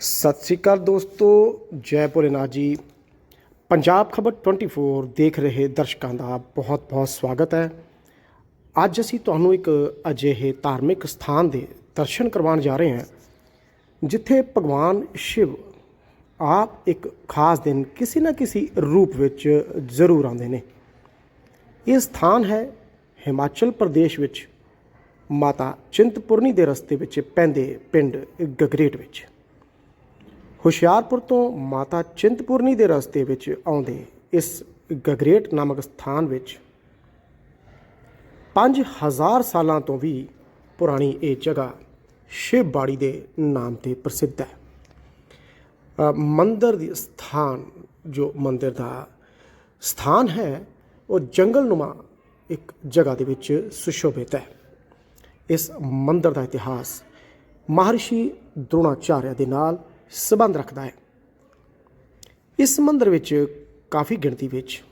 ਸਤਿ ਸ੍ਰੀ ਅਕਾਲ ਦੋਸਤੋ, ਜੈ ਭੋਲੇਨਾਥ ਜੀ। ਪੰਜਾਬ ਖਬਰ 24 ਦੇਖ ਰਹੇ ਦਰਸ਼ਕਾਂ ਦਾ ਬਹੁਤ-ਬਹੁਤ ਸਵਾਗਤ ਹੈ। ਅੱਜ ਅਸੀਂ ਤੁਹਾਨੂੰ ਇੱਕ ਅਜਿਹੇ ਧਾਰਮਿਕ ਸਥਾਨ ਦੇ ਦਰਸ਼ਨ ਕਰਵਾਉਣ ਜਾ ਰਹੇ ਹਾਂ, ਜਿੱਥੇ ਭਗਵਾਨ ਸ਼ਿਵ ਆਪ ਇੱਕ ਖਾਸ ਦਿਨ ਕਿਸੇ ਨਾ ਕਿਸੇ ਰੂਪ ਵਿੱਚ ਜ਼ਰੂਰ ਆਉਂਦੇ ਨੇ। ਇਹ ਸਥਾਨ ਹੈ ਹਿਮਾਚਲ ਪ੍ਰਦੇਸ਼ ਵਿੱਚ, ਮਾਤਾ ਚਿੰਤਪੁਰਨੀ ਦੇ ਰਸਤੇ ਵਿੱਚ ਪੈਂਦੇ ਪਿੰਡ ਗਗਰੇਟ ਵਿੱਚ। ਹੁਸ਼ਿਆਰਪੁਰ ਤੋਂ ਮਾਤਾ ਚਿੰਤਪੁਰਨੀ ਦੇ ਰਸਤੇ ਵਿੱਚ ਆਉਂਦੇ ਇਸ ਗਗਰੇਟ ਨਾਮਕ ਸਥਾਨ ਵਿੱਚ 5000 ਸਾਲਾਂ ਤੋਂ ਵੀ ਪੁਰਾਣੀ ਇਹ ਜਗ੍ਹਾ ਸ਼ਿਵ ਬਾੜੀ ਦੇ ਨਾਮ ਤੇ ਪ੍ਰਸਿੱਧ ਹੈ। ਮੰਦਰ ਦੀ ਸਥਾਨ, ਜੋ ਮੰਦਰ ਦਾ ਸਥਾਨ ਹੈ, ਉਹ ਜੰਗਲਨੁਮਾ ਇੱਕ ਜਗ੍ਹਾ ਦੇ ਵਿੱਚ ਸੁਸ਼ੋਭਿਤ ਹੈ। ਇਸ ਮੰਦਰ ਦਾ ਇਤਿਹਾਸ ਮਹਰਸ਼ੀ ਦ੍ਰੋਣਾਚਾਰਿਆ ਦੇ ਨਾਲ ਸੰਬੰਧ ਰੱਖਦਾ ਹੈ। ਇਸ ਮੰਦਰ ਵਿੱਚ ਕਾਫੀ ਗਿਣਤੀ ਵਿੱਚ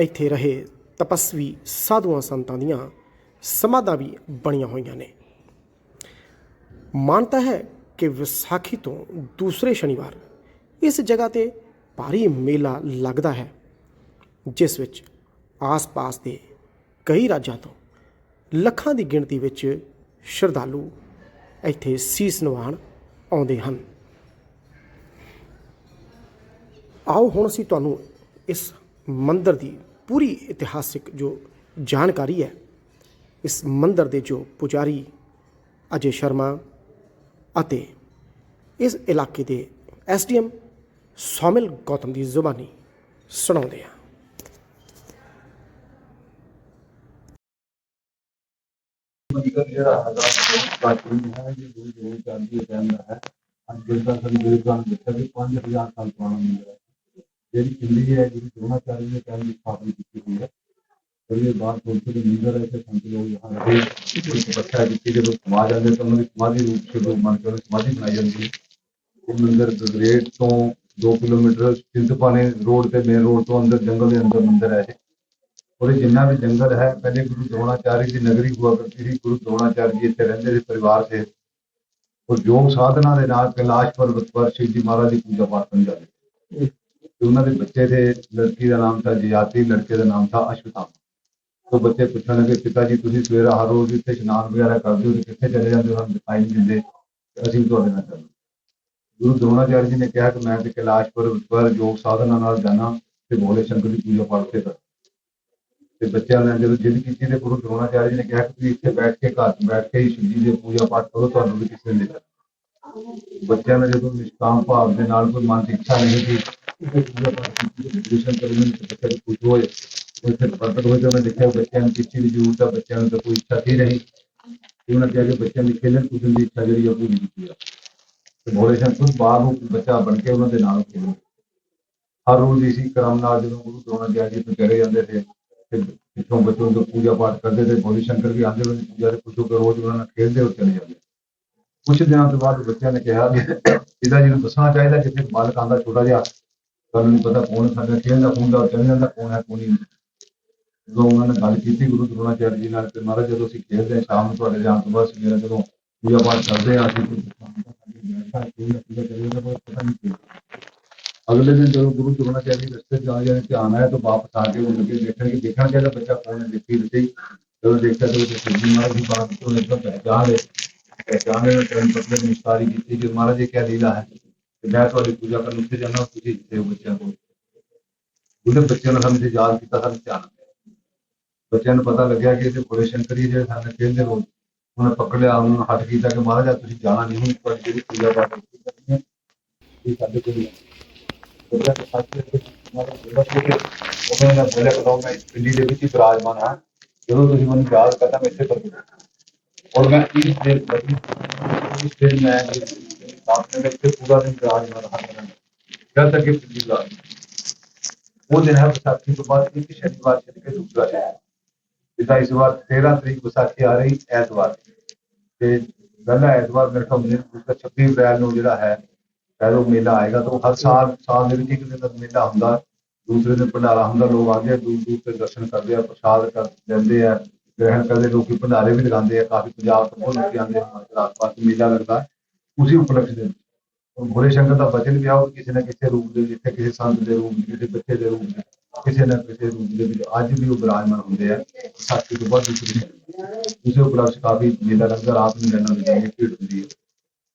ਇੱਥੇ ਰਹੇ ਤਪਸਵੀ ਸਾਧੂਆਂ ਸੰਤਾਂ ਦੀਆਂ ਸਮਾਧਾਂ ਵੀ ਬਣੀਆਂ ਹੋਈਆਂ ਨੇ। ਮਾਨਤਾ ਹੈ ਕਿ ਵਿਸਾਖੀ ਤੋਂ ਦੂਸਰੇ ਸ਼ਨੀਵਾਰ ਇਸ ਜਗ੍ਹਾ ਤੇ ਭਾਰੀ ਮੇਲਾ ਲੱਗਦਾ ਹੈ, ਜਿਸ ਵਿੱਚ ਆਸ-ਪਾਸ ਦੇ ਕਈ ਰਾਜਾਂ ਤੋਂ ਲੱਖਾਂ ਦੀ ਗਿਣਤੀ ਵਿੱਚ ਸ਼ਰਧਾਲੂ ਇੱਥੇ ਸੀਸ ਨਿਵਾਉਣ ਆਉਂਦੇ ਹਨ। ਆਓ ਹੁਣ ਅਸੀਂ ਤੁਹਾਨੂੰ ਇਸ ਮੰਦਰ ਦੀ ਪੂਰੀ ਇਤਿਹਾਸਿਕ ਜੋ ਜਾਣਕਾਰੀ ਹੈ, ਇਸ ਮੰਦਰ ਦੇ ਜੋ ਪੁਜਾਰੀ ਅਜੇ ਸ਼ਰਮਾ ਅਤੇ ਇਸ ਇਲਾਕੇ ਦੇ ਐਸਡੀਐਮ ਸੋਮਿਲ ਗੌਤਮ ਦੀ ਜ਼ੁਬਾਨੀ ਸੁਣਾਉਂਦੇ ਹਾਂ। ਮੰਦਰ ਜਿਹੜਾ ਹੈਗਾ ਪ੍ਰਾਚੀਨ ਹੈ ਜੀ ਗੁਰੂ ਗੋਬਿੰਦ ਸਿੰਘ ਜੀ ਕਹਿੰਦਾ ਹੈ ਅੱਜ ਜਿੰਦਾ ਸਨ ਬੇਜ਼ਾਨ ਦੱਸਿਆ ਵੀ 5000 ਸਾਲ ਪੁਰਾਣਾ ਮੰਦਰ ਹੈ। ਜਿਹੜੀ ਕਿੰਨੀ ਹੈ ਜਿਹੜੀ ਦਰੋਣਾਚਾਰੀ ਨੇ ਕਹਿੰਦੀ ਸਥਾਪਿਤ ਕੀਤੀ ਹੋਈ ਹੈ ਫਿਰ ਇਹ ਬਾਤ ਬੋਲਦੇ ਕਿ ਮੰਦਰ ਹੈ ਤੇ ਸੰਤ ਲੋਕ यहाँ ਰਹੇ ਇੱਕ ਬੱਚਾ ਜਿੱਥੇ ਜਦੋਂ ਸਮਾਜ ਜਾਂਦੇ ਤਾਂ ਉਹਨਾਂ ਦੀ ਸਮਾਧੀ ਰੂਪ ਸੇ ਲੋਕ ਮੰਨ ਕੇ ਉਹਦੀ ਸਮਾਧੀ ਬਣਾਈ ਜਾਂਦੀ ਹੈ ਇਹ ਮੰਦਰ ਗ੍ਰੇਟ ਤੋਂ 2 ਕਿਲੋਮੀਟਰ ਚਿੰਤਪਾਨੇ ਰੋਡ ਤੇ ਮੇਨ ਰੋਡ ਤੋਂ ਅੰਦਰ ਜੰਗਲ ਦੇ ਅੰਦਰ ਮੰਦਰ ਹੈ ਇਹ ਔਰ ਇਹ ਜਿੰਨਾ ਵੀ ਜੰਗਲ ਹੈ ਪਹਿਲੇ ਗੁਰੂ ਦਰੋਣਾਚਾਰੀ ਦੀ ਨਗਰੀ ਹੁਆ ਕਰਦੀ ਸੀ ਗੁਰੂ ਦਰੋਣਾਚਾਰੀ ਜੀ ਇੱਥੇ ਰਹਿੰਦੇ ਸੀ ਪਰਿਵਾਰ ਸੇ ਔਰ ਯੋਗ ਸਾਧਨਾ ਦੇ ਨਾਲ ਕੈਲਾਸ਼ ਪਰਬਤ ਪਰ ਸ਼ਿਵ ਜੀ ਮਹਾਰਾਜ ਦੀ ਪੂਜਾ ਪਾਠ ਕਰਨ ਜਾਂਦੇ ਸੀ। ਤੇ ਉਹਨਾਂ ਦੇ ਬੱਚੇ ਥੇ ਲੜਕੀ ਦਾ ਨਾਮ था ਜਯਾਤੀ ਲੜਕੇ ਦਾ ਨਾਮ था ਅਸ਼ਵਤਾਮ ਤੋਂ ਬੱਚੇ ਪੁੱਛਣ ਲੱਗੇ ਪਿਤਾ ਜੀ ਤੁਸੀਂ ਸਵੇਰਾ ਹਰ ਰੋਜ਼ ਇੱਥੇ ਇਸ਼ਨਾਨ ਵਗੈਰਾ ਕਰਦੇ ਹੋ ਤੇ ਕਿੱਥੇ ਚਲੇ ਜਾਂਦੇ ਹੋ ਸਾਨੂੰ ਦਿਖਾਈ ਨਹੀਂ ਦਿੰਦੇ ਤੇ ਅਸੀਂ ਵੀ ਤੁਹਾਡੇ ਨਾਲ ਚੱਲਦੇ ਗੁਰੂ ਦਰੋਣਾਚਾਰੀ ਜੀ ਨੇ ਕਿਹਾ ਕਿ ਮੈਂ ਤੇ ਕੈਲਾਸ਼ ਪਰਬਤ ਪਰ ਯੋਗ ਸਾਧਨਾ ਨਾਲ ਜਾਣਾ ਤੇ ਭੋਲੇ ਸ਼ੰਕਰ ਦੀ ਪੂਜਾ ਪਾਠ ਤੇ ਕਰਾਂ ਤੇ ਬੱਚਿਆਂ ਨੇ ਜਦੋਂ ਜਿੱਦ ਕੀਤੀ ਤੇ ਗੁਰੂ ਦਰੋਣਾਚਾਰਿਆ ਜੀ ਨੇ ਕਿਹਾ ਕਿ ਤੁਸੀਂ ਇੱਥੇ ਬੈਠ ਕੇ ਘਰ 'ਚ ਬੈਠ ਕੇ ਹੀ ਸ਼ਿਵ ਜੀ ਦੀ ਪੂਜਾ ਪਾਠ ਕਰੋ ਤੁਹਾਨੂੰ ਵੀ ਕਿਸੇ ਨੇ ਨਹੀਂ ਕਰਨਾ ਬੱਚਿਆਂ ਨੇ ਜਦੋਂ ਨਿਸ਼ਕਾਮ ਭਾਵ ਦੇ ਨਾਲ ਕੋਈ ਮਨ ਦੀ ਇੱਛਾ ਨਹੀਂ ਸੀ ਕਿ ਪੂਜਾ ਬੱਚੇ ਨੂੰ ਖੁਸ਼ ਹੋਏ ਉਹ ਫਿਰ ਪ੍ਰਗਟ ਹੋਏ ਤੇ ਉਹਨੇ ਦੇਖਿਆ ਬੱਚਿਆਂ ਨੂੰ ਕਿਸ ਦੀ ਜ਼ਰੂਰਤ ਹੈ ਬੱਚਿਆਂ ਨੂੰ ਤਾਂ ਕੋਈ ਇੱਛਾ ਸੀ ਨਹੀਂ ਤੇ ਉਹਨਾਂ ਕਿਹਾ ਕਿ ਬੱਚਿਆਂ ਦੀ ਖੇਲਣ ਕੁੱਦਣ ਦੀ ਇੱਛਾ ਜਿਹੜੀ ਉਹ ਪੂਰੀ ਕੀਤੀ ਆ ਤੇ ਭੋਲੇ ਸ਼ੰਕਰ ਬਾਹਰ ਨੂੰ ਬੱਚਾ ਬਣ ਕੇ ਉਹਨਾਂ ਦੇ ਨਾਲ ਖੇਡੋ ਹਰ ਰੋਜ਼ ਇਸੀ ਕ੍ਰਮ ਨਾਲ ਜਦੋਂ ਗੁਰੂ ਦਰੋਣਾਚਾਰਿਆ ਜੀ ਤੋਂ ਚਲੇ ਜਾਂਦੇ थे ਤੇ ਪਿੱਛੋਂ ਬੱਚੋਂ ਤੋਂ ਪੂਜਾ ਪਾਠ ਕਰਦੇ ਤੇ ਭੋਲੇ ਸ਼ੰਕਰ ਵੀ ਆਉਂਦੇ ਉਹਨਾਂ ਦੀ ਪੂਜਾ ਦੇ ਪੁੱਛੋ ਕਿ ਰੋਜ਼ ਉਹਨਾਂ ਨਾਲ ਖੇਡਦੇ ਹੋ ਚਲੇ ਜਾਂਦੇ ਕੁਝ ਦਿਨਾਂ ਤੋਂ ਬਾਅਦ ਬੱਚਿਆਂ ਨੇ ਕਿਹਾ ਕਿ ਪਿਤਾ ਜੀ ਨੂੰ ਦੱਸਣਾ ਚਾਹੀਦਾ ਕਿ ਇੱਕ ਬਾਲਕ ਆਂਦਾ ਛੋਟਾ ਜਿਹਾ ਸਾਨੂੰ ਨਹੀਂ ਪਤਾ ਕੌਣ ਸਾਡਾ ਖੇਡਦਾ ਖੂੰਦਾ ਉਹ ਚਲੇ ਜਾਂਦਾ ਕੌਣ ਹੈ, ਕੌਣ ਨਹੀਂ। ਜਦੋਂ ਉਹਨਾਂ ਨੇ ਗੱਲ ਕੀਤੀ ਗੁਰੂ ਦਰੋਣਾਚਾਰਿਆ ਜੀ ਨਾਲ ਤੇ ਮਹਾਰਾਜ ਜਦੋਂ ਅਸੀਂ ਖੇਡਦੇ ਹਾਂ ਸ਼ਾਮ ਨੂੰ ਤੁਹਾਡੇ ਜਾਣ ਤੋਂ ਬਾਅਦ ਸਵੇਰੇ ਜਦੋਂ ਪੂਜਾ ਪਾਠ ਕਰਦੇ ਹਾਂ, ਅਸੀਂ ਪਤਾ ਨਹੀਂ ਕੀ। ਅਗਲੇ ਦਿਨ ਜਦੋਂ ਗੁਰੂ ਦਰੋਣਾਚਾਰਿਆ ਜੀ ਰਸਤੇ 'ਚ ਆ ਜਾਣੇ ਧਿਆਨ ਆਇਆ ਤਾਂ ਵਾਪਸ ਆ ਕੇ ਉਹ ਲੱਗੇ ਦੇਖਣ ਕਿ ਦੇਖਣ ਚਾਹੀਦਾ ਬੱਚਾ ਕੌਣ ਹੈ, ਦੇਖੀ ਦਿੱਤੀ। ਜਦੋਂ ਦੇਖਿਆ ਤਾਂ ਉਹ ਸਿੱਧੀ ਮਹਾਰਾਜ ਦੀ ਬਾਤ ਤੋਂ ਇੱਕਦਮ ਪਹਿਚਾਣ ਲਏ ਪਹਿਚਾਣ ਲੈ ਟਰਨ ਪਤਲੇ ਨੇ ਇਸ਼ਤਾਰੀ ਕੀਤੀ ਕਿ ਮਹਾਰਾਜ ਇਹ ਕਿਆ ਲੀਲਾ ਹੈ? ਕਿ ਮੈਂ ਤੁਹਾਡੀ ਪੂਜਾ ਕਰਨ ਉੱਥੇ ਜਾਣਾ ਤੁਸੀਂ ਇੱਥੇ ਹੋ ਬੱਚਿਆਂ ਕੋਲ ਉਹਨੇ ਬੱਚਿਆਂ ਨੂੰ ਸਾਨੂੰ ਯਾਦ ਕੀਤਾ ਸਾਨੂੰ ਧਿਆਨ ਆਇਆ। ਬੱਚਿਆਂ ਨੂੰ ਪਤਾ ਲੱਗਿਆ ਕਿ ਇਹ ਬੜੇ ਸ਼ੰਕਰੀ ਜਿਹੜੇ ਸਾਡੇ ਖੇਡਦੇ ਰੋਜ਼ ਉਹਨੇ ਪਕੜ ਲਿਆ ਉਹਨਾਂ ਨੂੰ ਹੱਥ ਕੀਤਾ ਕਿ ਮਹਾਰਾਜ ਅੱਜ ਤੁਸੀਂ ਜਾਣਾ ਨਹੀਂ ਹੁਣ ਤੁਹਾਡੀ ਜਿਹੜੀ ਪੂਜਾ ਪਾਠ ਕੀਤੀ ਕਰਨੀ ਹੈ ਇਹ ਸਾਡੇ ਕੋਲ ਹੀ ਹੈ ਉਹਨਾਂ ਦੇ ਸਾਥੀ ਦੇ ਮਾਰੇ ਜਿਹੜਾ ਕਿ ਉਹਨਾਂ ਨੇ ਬੋਲਿਆ ਕਿ ਮੈਂ ਇਸ ਪਿੰਡੀ ਦੇ ਵਿੱਚ ਹੀ ਬਿਰਾਜਮਾਨ ਹਾਂ ਜਦੋਂ ਤੁਸੀਂ ਮੈਨੂੰ ਯਾਦ ਕਰਦਾ ਮੈਂ ਇੱਥੇ ਪ੍ਰਗਟ ਹਾਂ। ਔਰ ਮੈਂ ਇਸ ਦੇ ਬੜੀ ਇਸ ਦਿਨ ਮੈਂ ਆਪਣੇ ਵਿੱਚ ਪੂਰਾ ਦਿਨ ਬਿਰਾਜਮਾਨ ਰਹਾ ਜਦ ਤੱਕ ਇਹ ਪਿੰਡੀ ਲਾ ਉਹ ਦਿਨ ਹੈ ਵਿਸਾਖੀ ਤੋਂ ਬਾਅਦ ਇੱਕ ਸ਼ਨੀਵਾਰ ਛੱਡ ਕੇ ਦੂਸਰਾ ਹੈ ਜਿੱਦਾਂ ਇਸ ਵਾਰ 13 ਤਰੀਕ ਵਿਸਾਖੀ ਆ ਰਹੀ ਐਤਵਾਰ ਤੇ ਪਹਿਲਾ ਐਤਵਾਰ ਮੇਰੇ ਕੋਲ ਦੂਸਰਾ 26 ਅਪ੍ਰੈਲ ਨੂੰ ਜਿਹੜਾ ਹੈ ਪਹਿਲੋ ਮੇਲਾ ਆਏਗਾ ਤਾਂ ਉਹ ਹਰ ਸਾਲ ਸਾਲ ਦੇ ਵਿੱਚ ਇੱਕ ਦਿਨ ਦਾ ਮੇਲਾ ਹੁੰਦਾ ਦੂਸਰੇ ਦਿਨ ਭੰਡਾਰਾ ਹੁੰਦਾ ਲੋਕ ਆਉਂਦੇ ਆ ਦੂਰ ਦੂਰ ਤੇ ਦਰਸ਼ਨ ਕਰਦੇ ਆ ਪ੍ਰਸ਼ਾਦ ਕਰ ਲੈਂਦੇ ਆ ਗ੍ਰਹਿਣ ਕਰਦੇ ਲੋਕੀ ਭੰਡਾਰੇ ਵੀ ਲਗਾਉਂਦੇ ਆ ਕਾਫੀ ਪੰਜਾਬ ਤੋਂ ਬਹੁਤ ਲੋਕੀ ਆਉਂਦੇ ਆ ਹਿਮਾਚਲ ਆਸ-ਪਾਸ ਮੇਲਾ ਲੱਗਦਾ ਹੈ। ਉਸੇ ਉਪਲਕਸ਼ ਦੇ ਵਿੱਚ ਭੋਲੇ ਸ਼ੰਕਰ ਦਾ ਬਚਨ ਵੀ ਆ ਉਹ ਕਿਸੇ ਨਾ ਕਿਸੇ ਰੂਪ ਦੇ ਵਿੱਚ ਇੱਥੇ ਕਿਸੇ ਸੰਤ ਦੇ ਰੂਪ ਵਿੱਚ ਕਿਸੇ ਬੱਚੇ ਦੇ ਰੂਪ ਵਿੱਚ ਕਿਸੇ ਨਾ ਕਿਸੇ ਰੂਪ ਦੇ ਵਿੱਚ ਅੱਜ ਵੀ ਉਹ ਬਿਰਾਜਮਾਨ ਹੁੰਦੇ ਆ ਸਾਥੀ ਤੋਂ ਬਾਅਦ ਵੀ ਉਸੇ ਉਪਲਕਸ਼ ਕਾਫੀ ਮੇਲਾ ਲੰਗਰ ਆਪ ਨੂੰ ਲੈਣਾ ਹੁੰਦੀ ਹੈ ਭੀੜ ਹੁੰਦੀ ਹੈ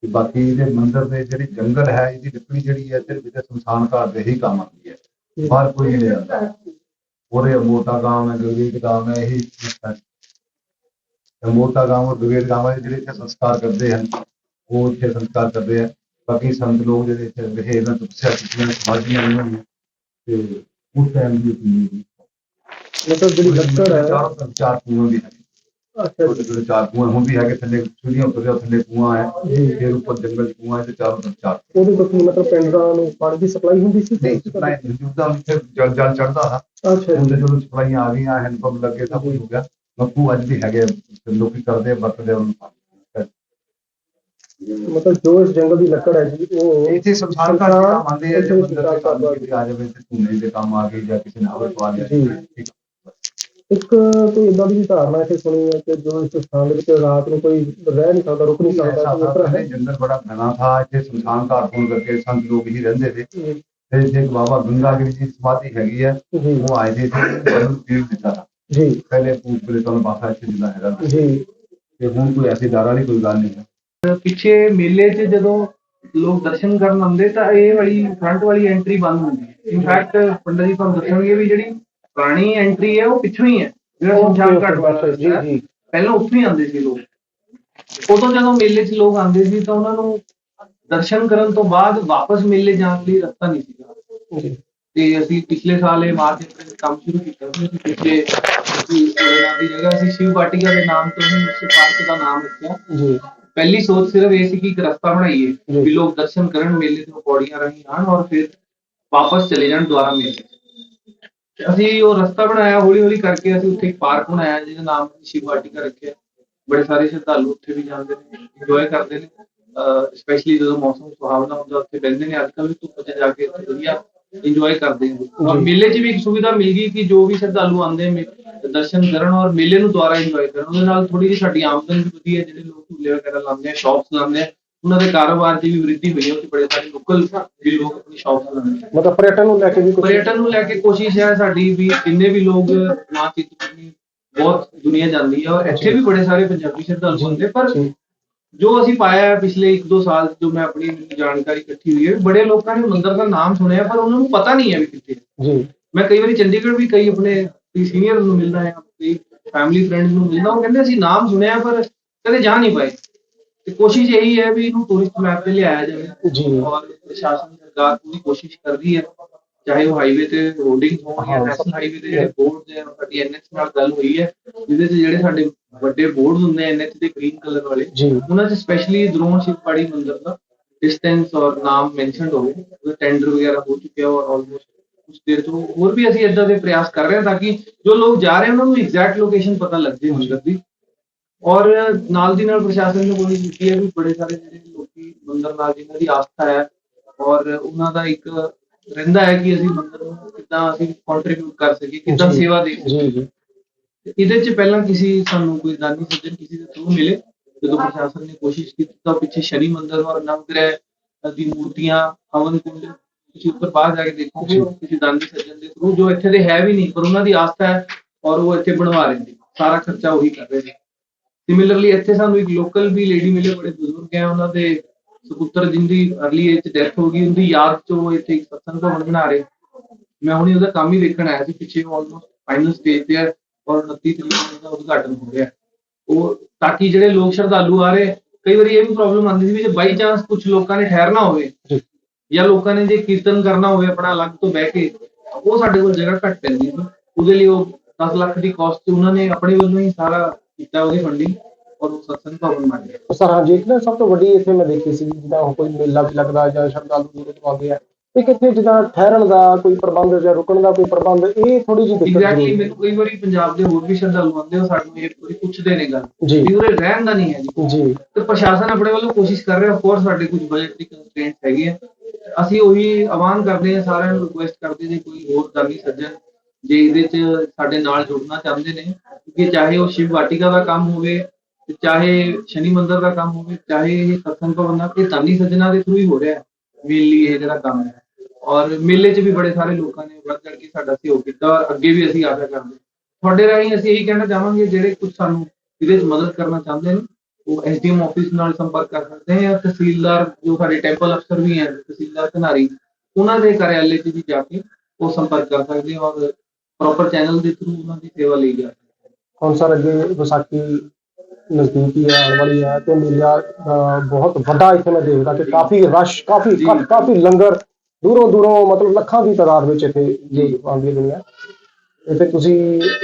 ਤੇ ਬਾਕੀ ਇਹਦੇ ਮੰਦਿਰ ਦੇ ਜਿਹੜੀ ਜੰਗਲ ਹੈ ਇਹਦੀ ਲੱਕੜੀ ਜਿਹੜੀ ਹੈ ਸਿਰਫ ਇਹਦੇ ਸ਼ਮਸ਼ਾਨ ਘਾਟ ਦੇ ਹੀ ਕੰਮ ਆਉਂਦੀ ਹੈ ਬਾਹਰ ਕੋਈ ਨਹੀਂ ਜਾਂਦਾ ਉਹਦੇ ਮੋਟਾ ਗਾਂਵ ਹੈ ਗਵੀਰ ਗਾਂਵ ਹੈ ਇਹੀ ਤੇ ਮੋਟਾ ਗਾਂਵ ਔਰ ਗਵੀਰ ਗਾਂਵ ਹੈ ਜਿਹੜੇ ਇੱਥੇ ਸੰਸਕਾਰ ਕਰਦੇ ਹਨ ਉਹ ਇੱਥੇ ਸੰਸਕਾਰ ਕਰਦੇ ਆ। ਬਾਕੀ ਸੰਤ ਲੋਕ ਜਿਹੜੇ ਇੱਥੇ ਰਹੇ ਇਹਨਾਂ ਤੋਂ ਪੁੱਛਿਆ ਕੀਤੀਆਂ ਨੇ ਸਮਾਧੀਆਂ ਉਹਨਾਂ ਦੀਆਂ ਤੇ ਉਸ ਟਾਈਮ ਦੀ ਆਪਣੀ ਮਤਲਬ ਜਿਹੜੀ ਲੱਕੜ ਹੈ। ਚਾਰ ਚਾਰ ਕੂਆਂ ਵੀ ਹੈ ਅੱਛਾ। ਛੋਟੇ ਛੋਟੇ ਚਾਰ ਕੂਆਂ ਹੁਣ ਵੀ ਹੈਗੇ ਥੱਲੇ ਚੁਲੀਆਂ ਉੱਤੇ ਥੱਲੇ ਕੂਆਂ ਹੈ ਫਿਰ ਉੱਪਰ ਜੰਗਲ 'ਚ ਕੂਆਂ ਹੈ ਤੇ ਚਾਰੋਂ ਤਰਫ ਚਾਰ ਉਹਦੇ ਤੋਂ ਕੀ ਮਤਲਬ ਪਿੰਡਾਂ ਨੂੰ ਪਾਣੀ ਦੀ ਸਪਲਾਈ ਹੁੰਦੀ ਸੀ? ਨਹੀਂ ਸਪਲਾਈ ਜਿੱਦਾਂ ਉੱਥੇ ਜਲ ਜਲ ਚੜਦਾ ਹੈ। ਅੱਛਾ। ਹੁਣ ਤੇ ਜਦੋਂ ਸਪਲਾਈਆਂ ਆ ਗਈਆਂ ਹੈਂਡ ਪੰਪ ਲੱਗੇ ਸਭ ਕੁਝ ਹੋ ਗਿਆ। ਮੱਕੂ ਅੱਜ ਵੀ ਹੈਗੇ ਆ, ਤੇ ਲੋਕੀ ਕਰਦੇ ਆ, ਵਰਤਦੇ ਆ ਉਹਨੂੰ ਮਤਲਬ ਜੋ ਇਸ ਜੰਗਲ ਦੀ ਲੱਕੜ ਹੈ ਜੀ ਉਹ ਇੱਥੇ ਸੰਸਾਰ ਦਾ ਜਿਹੜਾ ਮੰਨਦੇ ਆ ਜੇ ਮੰਦਰ ਦੇ ਕੰਮ ਵਿੱਚ ਆ ਜਾਵੇ ਤੇ ਸੋਨੇ ਦੇ ਕੰਮ ਆ ਗਏ ਜਾਂ ਕਿਸੇ ਨਾਲ ਪਵਾ ਲਿਆ। ਇੱਕ ਕੋਈ ਇਦਾਂ ਦੀ ਧਾਰਨਾ ਇੱਥੇ ਸੁਣੀ ਹੈ ਕਿ ਜੋ ਇਸ ਸਥਾਨ ਦੇ ਵਿੱਚ ਰਾਤ ਨੂੰ ਕੋਈ ਰਹਿ ਨਹੀਂ ਸਕਦਾ ਰੁਕ ਨਹੀਂ ਸਕਦਾ ਇਸ ਤਰ੍ਹਾਂ ਹੈ। ਜੰਗਲ ਬੜਾ ਘਣਾ ਥਾ ਇੱਥੇ ਸੰਸਾਨ ਘਾਟ ਹੋਣ ਕਰਕੇ ਸੰਤ ਲੋਕ ਹੀ ਰਹਿੰਦੇ ਤੇ ਤੇ ਜੇ ਬਾਬਾ ਗੰਗਾਗਿਰੀ ਜੀ ਸਮਾਧੀ ਹੈਗੀ ਹੈ ਉਹ ਆਏ ਦੇ ਤੇ ਤੀਰ ਦਿੱਤਾ ਜੀ। ਪਹਿਲੇ ਪੂਰੇ ਤੋਂ ਬਾਸਾ ਇੱਥੇ ਜਿੰਦਾ ਹੈਗਾ। ਜੀ। ਤੇ ਹੁਣ ਕੋਈ ਐਸੀ ਦਾਰਾ ਨਹੀਂ ਕੋਈ ਗੱਲ ਨਹੀਂ ਹੈ। ਪਿੱਛੇ ਮੇਲੇ 'ਚ ਜਦੋਂ ਲੋਕ ਦਰਸ਼ਨ ਕਰਨ ਆਉਂਦੇ ਤਾਂ ਇਹ ਵਾਲੀ ਫਰੰਟ ਵਾਲੀ ਐਂਟਰੀ ਬੰਦ ਹੁੰਦੀ ਹੈ। ਇਨਫੈਕਟ ਪੰਡਤ ਜੀ ਤੁਹਾਨੂੰ ਦੱਸਣਗੇ ਵੀ ਜਿਹੜੀ ਪੁਰਾਣੀ ਐਂਟਰੀ ਹੈ ਉਹ ਪਿੱਛੋਂ ਹੀ ਹੈ। ਜਿਹੜਾ ਸ਼ਮਸ਼ਾਨ ਘਾਟ ਵਾਲਾ ਜੀ ਜੀ। ਪਹਿਲਾਂ ਉੱਥੋਂ ਹੀ ਆਉਂਦੇ ਸੀ ਲੋਕ। ਉਦੋਂ ਜਦੋਂ ਮੇਲੇ 'ਚ ਲੋਕ ਆਉਂਦੇ ਸੀ ਤਾਂ ਉਹਨਾਂ ਨੂੰ ਦਰਸ਼ਨ ਕਰਨ ਤੋਂ ਬਾਅਦ ਵਾਪਸ ਮੇਲੇ ਜਾਣ ਲਈ ਰਸਤਾ ਨਹੀਂ ਸੀਗਾ। ਤੇ ਅਸੀਂ ਪਿਛਲੇ ਸਾਲ ਇਹ ਮਾਰਚ ਅਪ੍ਰੈਲ 'ਚ ਕੰਮ ਸ਼ੁਰੂ ਕੀਤਾ ਸੀ। ਪਿਛਲੇ ਦੀ ਜਗ੍ਹਾ ਅਸੀਂ ਸ਼ਿਵ ਬਾਟਿਕਾ ਦੇ ਨਾਮ ਤੋਂ ਹੀ ਉਸ ਪਾਰਕ ਦਾ ਨਾਮ ਰੱਖਿਆ। ਜੀ। ਪਹਿਲੀ ਸੋਚ ਸਿਰਫ ਇਹ ਸੀ ਕਿ ਇੱਕ ਰਸਤਾ ਬਣਾਈਏ। ਵੀ ਲੋਕ ਦਰਸ਼ਨ ਕਰਨ ਮੇਲੇ ਤੋਂ ਪੌੜੀਆਂ ਰਾਹੀਂ ਆਣ ਔਰ ਫਿਰ ਵਾਪਸ ਚਲੇ ਜਾਣ ਦੁਆਰਾ ਮੇਲੇ। ਅਸੀਂ ਉਹ ਰਸਤਾ ਬਣਾਇਆ ਹੌਲੀ ਹੌਲੀ ਕਰਕੇ ਅਸੀਂ ਉੱਥੇ ਇੱਕ ਪਾਰਕ ਬਣਾਇਆ ਜਿਹਦਾ ਨਾਮ ਸ਼ਿਵ ਵਾਟਿਕਾ ਰੱਖਿਆ। ਬੜੇ ਸਾਰੇ ਸ਼ਰਧਾਲੂ ਉੱਥੇ ਵੀ ਜਾਂਦੇ ਨੇ ਇੰਜੋਏ ਕਰਦੇ ਨੇ। ਸਪੈਸ਼ਲੀ ਜਦੋਂ ਮੌਸਮ ਸੁਹਾਵਣਾ ਹੁੰਦਾ ਉੱਥੇ ਬੈਠਦੇ ਨੇ। ਅੱਜ ਕੱਲ੍ਹ ਵੀ ਧੁੱਪ 'ਚ ਜਾ ਕੇ ਵਧੀਆ ਇੰਜੋਏ ਕਰਦੇ ਨੇ ਔਰ। ਮੇਲੇ 'ਚ ਵੀ ਇੱਕ ਸੁਵਿਧਾ ਮਿਲ ਗਈ ਕਿ ਜੋ ਵੀ ਸ਼ਰਧਾਲੂ ਆਉਂਦੇ ਨੇ ਦਰਸ਼ਨ ਕਰਨ ਔਰ ਮੇਲੇ ਨੂੰ ਦੁਆਰਾ ਇੰਜੋਏ ਕਰਨ। ਉਹਦੇ ਨਾਲ ਥੋੜੀ ਜਿਹੀ ਸਾਡੀ ਆਮਦਨ ਵੀ ਵਧੀ ਹੈ ਜਿਹੜੇ ਲੋਕ ਝੂਲੇ ਵਗੈਰਾ ਲਾਉਂਦੇ ਆ ਸ਼ਾਪਸ ਲਾਉਂਦੇ ਆ ਉਹਨਾਂ ਦੇ ਕਾਰੋਬਾਰ 'ਚ ਵੀ ਵ੍ਰਿੱਧੀ ਹੋਈ ਹੈ। ਉੱਥੇ ਬੜੇ ਸਾਰੇ ਲੋਕਲ ਵੀ ਲੋਕ ਆਪਣੀ ਸ਼ਾਪਸ ਲਾਉਂਦੇ ਮਤਲਬ ਪਰਯਟਨ ਨੂੰ ਲੈ ਕੇ ਵੀ ਪਰਯਟਨ ਨੂੰ ਲੈ ਕੇ ਕੋਸ਼ਿਸ਼ ਹੈ ਸਾਡੀ ਵੀ ਜਿੰਨੇ ਵੀ ਲੋਕ ਮਾਂ ਚਿੰਤਪੁਰਨੀ ਬਹੁਤ ਦੁਨੀਆ ਜਾਂਦੀ ਹੈ। ਔਰ ਇੱਥੇ ਵੀ ਬੜੇ ਸਾਰੇ ਪੰਜਾਬੀ ਸ਼ਰਧਾਲੂ ਹੁੰਦੇ ਪਰ ਜੀ ਅਸੀਂ ਪਾਇਆ ਹੈ ਪਿਛਲੇ 1-2 ਸਾਲ ਜੋ ਮੈਂ ਆਪਣੀ ਜਾਣਕਾਰੀ ਇਕੱਠੀ ਹੋਈ ਹੈ ਬੜੇ ਲੋਕਾਂ ਨੇ ਮੰਦਿਰ ਦਾ ਨਾਮ ਸੁਣਿਆ ਪਰ ਉਹਨਾਂ ਨੂੰ ਪਤਾ ਨਹੀਂ ਹੈ ਵੀ ਕਿੱਥੇ ਹੈ। ਜੀ। ਮੈਂ ਕਈ ਵਾਰੀ ਚੰਡੀਗੜ੍ਹ ਵੀ ਕਈ ਆਪਣੇ ਸੀਨੀਅਰ ਨੂੰ ਮਿਲਦਾ ਹੈ ਕਈ ਫੈਮਿਲੀ ਫਰੈਂਡਸ ਨੂੰ ਮਿਲਦਾ ਉਹ ਕਹਿੰਦੇ ਅਸੀਂ ਨਾਮ ਸੁਣਿਆ ਪਰ ਕਦੇ ਜਾ ਨਹੀਂ ਪਾਏ। ਤੇ ਕੋਸ਼ਿਸ਼ ਇਹੀ ਹੈ ਵੀ ਇਹਨੂੰ ਟੂਰਿਸਟ ਮੈਪ ਤੇ ਲਿਆਇਆ ਜਾਵੇ। ਜੀ। ਔਰ ਪ੍ਰਸ਼ਾਸਨ ਸਰਕਾਰ ਪੂਰੀ ਕੋਸ਼ਿਸ਼ ਕਰ ਰਹੀ ਹੈ। ਚਾਹੇ ਉਹ ਹਾਈਵੇ ਤੇ ਹੋਰਡਿੰਗ ਹੋਣ ਜਾਂ ਨੈਸ਼ਨਲ ਹਾਈਵੇ ਤੇ ਜਿਹੜੇ ਬੋਰਡ ਦੇ ਸਾਡੀ ਐਨਐਚ ਨਾਲ ਗੱਲ ਹੋਈ ਹੈ ਜਿਹਦੇ 'ਚ ਜਿਹੜੇ ਸਾਡੇ ਵੱਡੇ ਬੋਰਡ ਹੁੰਦੇ ਐਨਐਚ ਦੇ ਗ੍ਰੀਨ ਕਲਰ ਵਾਲੇ ਉਹਨਾਂ 'ਚ ਸਪੈਸ਼ਲੀ ਦਰੋਨ ਸ਼ਿਵਪਾੜੀ ਮੰਦਿਰ ਦਾ ਡਿਸਟੈਂਸ ਔਰ ਨਾਮ ਮੈਂਸ਼ਨਡ ਹੋਵੇ ਉਹਦਾ ਟੈਂਡਰ ਵਗੈਰਾ ਹੋ ਚੁੱਕਿਆ ਔਰ ਆਲਮੋਸਟ ਕੁਝ ਦੇਰ ਤੋਂ ਹੋਰ ਵੀ ਅਸੀਂ ਇਦਾਂ ਦੇ ਪ੍ਰਯਾਸ ਕਰ ਰਹੇ ਹਾਂ ਤਾਂ ਕਿ ਜੋ ਲੋਕ ਜਾ ਰਹੇ ਹਨ ਉਹਨਾਂ ਨੂੰ ਐਗਜ਼ੈਕਟ ਲੋਕੇਸ਼ਨ ਪਤਾ ਲੱਗ ਜੇ ਮੰਦਿਰ ਦੀ। ਔਰ ਨਾਲ ਦੀ ਨਾਲ ਪ੍ਰਸ਼ਾਸਨ ਨੇ ਕੋਸ਼ਿਸ਼ ਕੀਤੀ ਹੈ ਵੀ ਬੜੇ ਸਾਰੇ ਜਿਹੜੇ ਲੋਕੀ ਮੰਦਿਰ ਨਾਲ ਜਿਨ੍ਹਾਂ ਦੀ ਆਸਥਾ ਹੈ ਔਰ ਉਹਨਾਂ ਦਾ ਇੱਕ ਰਹਿੰਦਾ ਹੈ ਕਿ ਅਸੀਂ ਮੰਦਿਰ ਨੂੰ ਕਿੱਦਾਂ ਅਸੀਂ ਕੰਟਰੀਬਿਊਟ ਕਰ ਸਕੀਏ ਕਿੱਦਾਂ। ਸੇਵਾ ਦੇ ਸਕੀਏ। ਜੀ। ਜੀ ਤੇ ਇਹਦੇ ਚ ਪਹਿਲਾਂ ਕਿਸੇ ਸਾਨੂੰ ਕੋਈ ਦਾਨੀ ਸੱਜਣ ਕਿਸੇ ਦੇ ਥਰੂ ਮਿਲੇ ਜਦੋਂ ਪ੍ਰਸ਼ਾਸਨ ਨੇ ਕੋਸ਼ਿਸ਼ ਕੀਤੀ ਤਾਂ ਪਿੱਛੇ ਸ਼ਨੀ ਮੰਦਿਰ ਔਰ ਨਵਗ੍ਰਹਿ ਦੀ ਮੂਰਤੀਆਂ ਹਵਨ ਕੁੰਡ ਤੁਸੀਂ ਉੱਪਰ ਬਾਹਰ ਜਾ ਕੇ ਦੇਖੋਗੇ ਕਿਸੇ ਦਾਨੀ ਸੱਜਣ ਦੇ ਥਰੂ ਜੋ ਇੱਥੇ ਦੇ ਹੈ ਵੀ ਨਹੀਂ ਪਰ ਉਹਨਾਂ ਦੀ ਆਸਥਾ ਹੈ ਔਰ ਉਹ ਇੱਥੇ ਬਣਵਾ ਰਹੇ ਨੇ ਸਾਰਾ ਖਰਚਾ ਉਹੀ ਕਰ ਰਹੇ ਨੇ। ਸਿਮਿਲਰਲੀ ਇੱਥੇ ਸਾਨੂੰ ਇੱਕ ਲੋਕਲ ਵੀ ਲੇਡੀ ਮਿਲੇ ਬੜੇ ਬਜ਼ੁਰਗ ਹੈ ਉਹਨਾਂ ਦੇ ਸੁਪੁੱਤਰ ਜਿੰਦੀ ਅਰਲੀ ਏਜ ਡੈਥ ਹੋ ਗਈ ਉਹਦੀ ਯਾਦ ਚ ਉਹ ਇੱਥੇ ਇੱਕ ਸਤਸੰਗ ਭਵਨ ਬਣਾ ਰਹੇ। ਮੈਂ ਹੁਣੀ ਉਹਦਾ ਕੰਮ ਹੀ ਦੇਖਣ ਆਇਆ ਸੀ ਪਿੱਛੇ ਆਲਮੋਸਟ ਫਾਈਨਲ ਸਟੇਜ ਤੇ ਹੈ ਔਰ 29 ਤਰੀਕ ਨੂੰ ਉਹਦਾ ਉਦਘਾਟਨ ਹੋ ਰਿਹਾ। ਉਹ ਤਾਂ ਕਿ ਜਿਹੜੇ ਲੋਕ ਸ਼ਰਧਾਲੂ ਆ ਰਹੇ ਕਈ ਵਾਰੀ ਇਹ ਵੀ ਪ੍ਰੋਬਲਮ ਆਉਂਦੀ ਸੀ ਵੀ ਜੇ ਬਾਈ ਚਾਂਸ ਕੁਝ ਲੋਕਾਂ ਨੇ ਠਹਿਰਨਾ ਹੋਵੇ ਜੀ। ਲੋਕਾਂ ਨੇ ਜੇ ਕੀਰਤਨ ਕਰਨਾ ਹੋਵੇ ਆਪਣਾ ਅਲੱਗ ਤੋਂ ਬਹਿ ਕੇ ਉਹ ਸਾਡੇ ਕੋਲ ਜਗ੍ਹਾ ਘੱਟ ਪੈਂਦੀ ਉਹਦੇ ਲਈ ਉਹ 10 ਲੱਖ ਦੀ ਕਾਸਟ ਉਹਨਾਂ ਨੇ ਆਪਣੇ ਵੱਲੋਂ ਹੀ ਸਾਰਾ ਕੀਤਾ ਉਹਦੀ ਫੰਡਿੰਗ ਔਰ ਸਤਸੰਗ ਭਵਨ ਬਣ ਗਿਆ ਸਰ ਹਾਂ ਜੀ ਇੱਕ ਨਾ ਸਭ ਤੋਂ ਵੱਡੀ ਇੱਥੇ ਮੈਂ ਦੇਖੀ ਸੀ ਜਿੱਦਾਂ ਕੋਈ ਮੇਲਾ ਵੀ ਲੱਗਦਾ ਜਾਂ ਸ਼ਰਧਾਲੂ ਦੂਰੋਂ ਤੋਂ ਆਉਂਦੇ ਆ। ਇੱਕ ਇੱਥੇ ਜਿੱਦਾਂ ਠਹਿਰਨ ਦਾ ਕੋਈ ਪ੍ਰਬੰਧ ਜਾਂ ਰੁਕਣ ਦਾ ਕੋਈ ਪ੍ਰਬੰਧ ਇਹ ਥੋੜੀ ਜਿਹੀ ਦਿੱਕਤ ਐਗਜ਼ੈਕਟਲੀ ਮੈਨੂੰ ਕਈ ਵਾਰੀ ਪੰਜਾਬ ਦੇ ਹੋਰ ਵੀ ਸ਼ਰਧਾਲੂ ਆਉਂਦੇ ਉਹ ਸਾਨੂੰ ਇਹ ਪੂਰੀ ਪੁੱਛਦੇ ਨੇ ਗੱਲ। ਵੀ ਉਰੇ ਰਹਿਣ ਦਾ ਨਹੀਂ ਹੈ ਜੀ। ਜੀ। ਤੇ ਪ੍ਰਸ਼ਾਸਨ ਆਪਣੇ ਵੱਲੋਂ ਕੋਸ਼ਿਸ਼ ਕਰ ਰਿਹਾ ਕੋਰਸ ਸਾਡੇ ਕੁਝ ਬਜਟ ਦੀ ਕੰਸਟ੍ਰੇਂਟ ਹੈਗੀ ਹੈ ਅਸੀਂ ਉਹੀ ਆਹਵਾਨ ਕਰਦੇ ਹਾਂ ਸਾਰਿਆਂ ਨੂੰ ਰਿਕੁਐਸਟ ਕਰਦੇ ਜੇ ਕੋਈ ਹੋਰ ਦਾਨੀ ਸੱਜਣ। ਜੇ ਇਹਦੇ 'ਚ ਸਾਡੇ ਨਾਲ ਜੁੜਨਾ ਚਾਹੁੰਦੇ ਨੇ ਕਿ ਚਾਹੇ ਉਹ ਸ਼ਿਵ ਵਾਟਿਕਾ ਦਾ ਕੰਮ ਹੋਵੇ ਚਾਹੇ ਸ਼ਨੀ ਮੰਦਿਰ ਦਾ ਕੰਮ ਹੋਵੇ, ਚਾਹੇ ਇਹ ਸਤਸੰਗ ਭਵਨ ਦਾ, ਇਹ ਦਾਨੀ ਸੱਜਣਾ ਦੇ ਥਰੂ ਹੀ ਹੋ ਰਿਹਾ ਹੈ, ਮੇਨਲੀ ਇਹ ਜਿਹੜਾ ਕੰਮ ਹੈ ਔਰ ਮੇਲੇ 'ਚ ਵੀ ਬੜੇ ਸਾਰੇ ਲੋਕਾਂ ਨੇ ਵੱਧ ਚੜ ਕੇ ਸਾਡਾ ਸਹਿਯੋਗ ਕੀਤਾ ਔਰ ਅੱਗੇ ਵੀ ਅਸੀਂ ਆਸ਼ਾ ਕਰਦੇ ਹਾਂ। ਤੁਹਾਡੇ ਰਾਹੀਂ ਅਸੀਂ ਇਹੀ ਕਹਿਣਾ ਚਾਹਾਂਗੇ, ਜਿਹੜੇ ਕੁਝ ਸਾਨੂੰ ਇਹਦੇ 'ਚ ਮਦਦ ਕਰਨਾ ਚਾਹੁੰਦੇ ਨੇ, ਉਹ ਐਸਡੀਐਮ ਆਫਿਸ ਨਾਲ ਸੰਪਰਕ ਕਰ ਸਕਦੇ ਹੈ ਜਾਂ ਤਹਿਸੀਲਦਾਰ, ਜੋ ਸਾਡੇ ਟੈਂਪਲ ਅਫਸਰ ਵੀ ਹੈ, ਤਹਿਸੀਲਦਾਰ ਧਨਾਰੀ, ਉਹਨਾਂ ਦੇ ਕਾਰਿਆਲੇ 'ਚ ਵੀ ਜਾ ਕੇ ਉਹ ਸੰਪਰਕ ਕਰ ਸਕਦੇ ਹੋ ਔਰ ਪ੍ਰੋਪਰ ਚੈਨਲ ਦੇ ਥਰੂ ਉਹਨਾਂ ਦੀ ਸੇਵਾ ਲਈ ਜਾ ਸਕਦੀ ਹੈ ਹੁਣ ਸਰ ਅੱਗੇ ਵਿਸਾਖੀ ਨਜ਼ਦੀਕੀ ਹੈ ਆਉਣ ਵਾਲੀ ਹੈ ਤੇ ਮੇਲਾ ਅ, ਬਹੁਤ ਵੱਡਾ ਇੱਥੇ ਮੈਂ ਦੇਖਦਾ ਕਿ ਕਾਫੀ ਰਸ਼ ਕਾਫੀ ਕਾਫੀ ਲੰਗਰ ਦੂਰੋਂ ਦੂਰੋਂ ਮਤਲਬ ਲੱਖਾਂ ਦੀ ਤਾਦਾਦ ਵਿੱਚ ਇੱਥੇ ਜੀ ਆਉਂਦੀ ਦੁਨੀਆ ਇੱਥੇ ਤੁਸੀਂ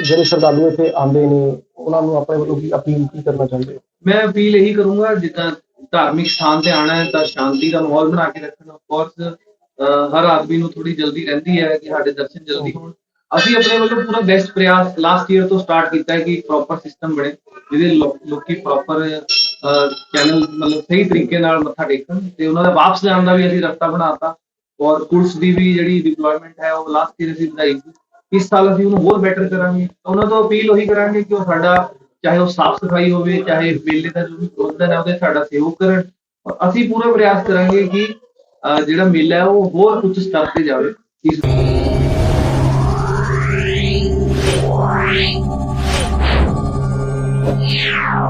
ਜਿਹੜੇ ਸ਼ਰਧਾਲੂ ਇੱਥੇ ਆਉਂਦੇ ਨੇ ਉਹਨਾਂ ਨੂੰ ਆਪਣੇ ਵੱਲੋਂ ਕੀ ਅਪੀਲ ਕੀ ਕਰਨਾ ਚਾਹੁੰਦੇ ਹੋ? ਮੈਂ ਅਪੀਲ ਇਹੀ ਕਰੂੰਗਾ ਜਿੱਦਾਂ ਧਾਰਮਿਕ ਸਥਾਨ ਤੇ ਆਣਾ ਹੈ ਤਾਂ ਸ਼ਾਂਤੀ ਦਾ ਮਾਹੌਲ ਬਣਾ ਕੇ ਰੱਖਣਾ। ਆਫ ਕੋਰਸ ਹਰ ਆਦਮੀ ਨੂੰ ਥੋੜੀ ਜਲਦੀ ਰਹਿੰਦੀ ਹੈ ਕਿ ਸਾਡੇ ਦਰਸ਼ਨ ਜਲਦੀ ਹੋਣ। ਅਸੀਂ ਆਪਣੇ ਵੱਲੋਂ ਪੂਰਾ ਬੈਸਟ ਪ੍ਰਯਾਸ ਲਾਸਟ ਈਅਰ ਤੋਂ ਸਟਾਰਟ ਕੀਤਾ ਹੈ ਕਿ ਪ੍ਰੋਪਰ ਸਿਸਟਮ ਬਣੇ, ਜਿਹਦੇ ਲੋਕੀ ਪ੍ਰੋਪਰ ਚੈਨਲ ਮਤਲਬ ਸਹੀ ਤਰੀਕੇ ਨਾਲ ਮੱਥਾ ਟੇਕਣ ਤੇ ਉਹਨਾਂ ਦਾ ਵਾਪਸ ਜਾਣ ਦਾ ਵੀ ਅਸੀਂ ਰਸਤਾ ਬਣਾਤਾ ਔਰ ਪੁਲਿਸ ਦੀ ਵੀ ਜਿਹੜੀ ਡਿਪਲੋਇਮੈਂਟ ਹੈ ਉਹ ਲਾਸਟ ਈਅਰ ਅਸੀਂ ਵਧਾਈ ਸੀ। ਇਸ ਸਾਲ ਅਸੀਂ ਉਹਨੂੰ ਹੋਰ ਬੈਟਰ ਕਰਾਂਗੇ। ਉਹਨਾਂ ਤੋਂ ਅਪੀਲ ਉਹੀ ਕਰਾਂਗੇ ਕਿ ਉਹ ਸਾਡਾ ਚਾਹੇ ਉਹ ਸਾਫ਼ ਸਫ਼ਾਈ ਹੋਵੇ, ਚਾਹੇ ਮੇਲੇ ਦਾ ਜੋ ਵੀ ਪ੍ਰਬੰਧਨ ਹੈ ਉਹਦੇ ਸਾਡਾ ਸਹਿਯੋਗ ਕਰਨ ਔਰ ਅਸੀਂ ਪੂਰਾ ਪ੍ਰਯਾਸ ਕਰਾਂਗੇ ਕਿ ਜਿਹੜਾ ਮੇਲਾ ਹੈ ਉਹ ਹੋਰ ਉੱਚ ਸਤਰ ਤੇ ਜਾਵੇ। ਇਸ Yeah.